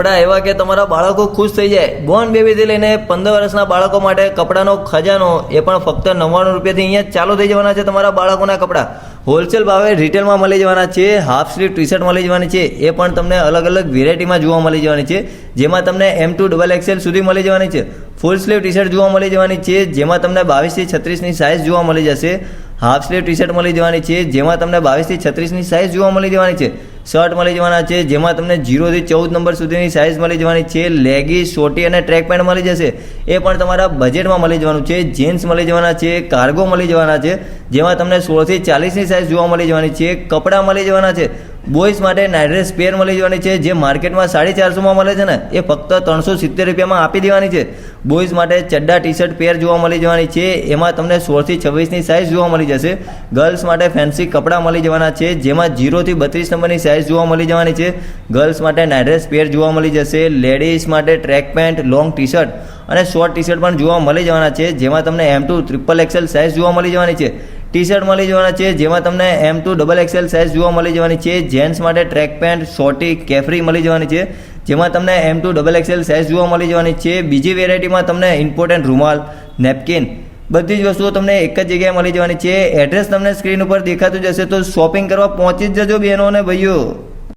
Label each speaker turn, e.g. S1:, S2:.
S1: કપડા એવા કે તમારા બાળકો ખુશ થઈ જાય. બોર્ન બેબીથી લઈને પંદર વર્ષના બાળકો માટે કપડાનો ખજાનો એ પણ ફક્ત નવ્વાણું રૂપિયાથી અહીંયા ચાલુ થઈ જવાના છે તમારા બાળકોના કપડાં. હોલસેલ ભાવે રિટેલમાં મળી જવાના છે, હાફ સ્લીવ ટી શર્ટ મળી જવાની છે, એ પણ તમને અલગ અલગ વેરાયટીમાં જોવા મળી જવાની છે, જેમાં તમને એમ ટુ ડબલ એક્સેલ સુધી મળી જવાની છે. ફૂલ સ્લીવ ટી શર્ટ જોવા મળી જવાની છે, જેમાં તમને બાવીસથી છત્રીસની સાઇઝ જોવા મળી જશે. હાફ સ્લીવ ટી શર્ટ મળી જવાની છે, જેમાં તમને બાવીસથી છત્રીસની સાઇઝ જોવા મળી જવાની છે. શર્ટ મળી જવાના છે, જેમાં તમને જીરોથી ચૌદ નંબર સુધીની સાઇઝ મળી જવાની છે લેગીસ શોટી અને ટ્રેક પેન્ટ મળી જશે. એ પણ તમારા બજેટમાં મળી જવાનું છે જીન્સ મળી જવાના છે કાર્ગો મળી જવાના છે, જેમાં તમને સોળથી ચાલીસની સાઇઝ જોવા મળી જવાની છે, કપડાં મળી જવાના છે. બોയ്સ માટે નાઇટ ડ્રેસ પેર મળી જવાની છે, જે માર્કેટમાં સાડી ચારસોમાં મળે છે ને, એ ફક્ત ત્રણસો સિત્તેર રૂપિયામાં આપી દેવાની છે. બોયઝ માટે ચડ્ડા ટી શર્ટ પેર જોવા મળી જવાની છે, એમાં તમને સોળથી છવ્વીસની સાઇઝ જોવા મળી જશે. ગર્લ્સ માટે ફેન્સી કપડાં મળી જવાના છે, જેમાં જીરોથી બત્રીસ નંબરની સાઇઝ જોવા મળી જવાની છે. ગર્લ્સ માટે નાઇટડ્રેસ પેર જોવા મળી જશે લેડીઝ માટે track pant long T shirt અને શોર્ટ ટી શર્ટ પણ જોવા મળી જવાના છે, જેમાં તમને M to triple XL size જોવા મળી જવાની છે. ટી શર્ટ મળી જવાના છે, જેમાં તમને M to double XL size જોવા મળી જવાની છે જેન્ટ્સ માટે ટ્રેક પેન્ટ શોર્ટી કેફરી મળી જવાની છે, જેમાં તમને M to double XL size જોવા મળી જવાની છે. બીજી વેરાયટીમાં તમને ઇમ્પોર્ટન્ટ રૂમાલ નેપકિન બધી જ વસ્તુઓ તમને એક જ જગ્યાએ મળી જવાની છે. એડ્રેસ તમને સ્ક્રીન ઉપર દેખાતું જશે તો શોપિંગ કરવા પહોંચી જ જજો બહેનો અને ભાઈઓ.